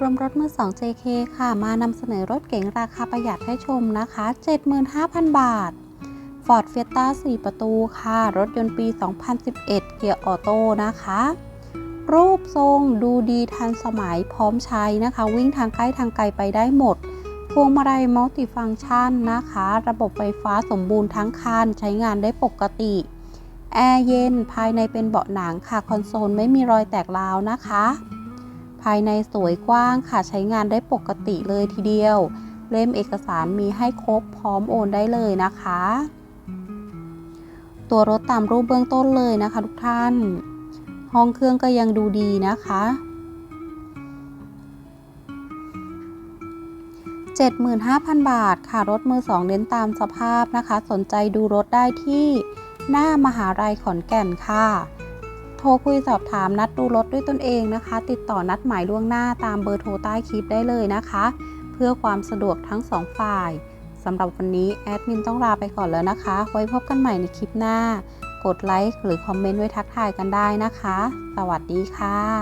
รวมรถมือ 2 JK ค่ะมานำเสนอรถเก๋งราคาประหยัดให้ชมนะคะ 75,000 บาท Ford Fiesta 4 ประตูค่ะ รถยนต์ปี 2011 เกียร์ออโต้นะคะ รูปทรงดูดีทันสมัยพร้อมใช้นะคะ วิ่งทางใกล้ทางไกลไปได้หมด พวงมาลัยมัลติฟังชันนะคะ ระบบไฟฟ้าสมบูรณ์ทั้งคันใช้งานได้ปกติ แอร์เย็นภายในเป็นเบาะหนังค่ะ คอนโซลไม่มีรอยแตกราวนะคะ ภายในสวยกว้างค่ะใช้งานได้ปกติเลยทีเดียว เล่มเอกสารมีให้ครบพร้อมโอนได้เลยนะคะ ตัวรถตามรูปเบื้องต้นเลยนะคะทุกท่าน ห้องเครื่องก็ยังดูดีนะคะ75,000 บาทค่ะ รถมือสองเน้นตามสภาพนะคะ สนใจดูรถได้ที่หน้ามหาลัยขอนแก่นค่ะ โทรคุยสอบถามนัดดูรถด้วยตนเองนะคะ ติดต่อนัดหมายล่วงหน้าตามเบอร์โทรใต้คลิปได้เลยนะคะ เพื่อความสะดวกทั้งสองฝ่ายสำหรับวันนี้แอดมินต้องลาไปก่อนแล้วนะคะ ไว้พบกันใหม่ในคลิปหน้า กดไลค์หรือคอมเมนต์ไว้ทักทายกันได้นะคะ สวัสดีค่ะ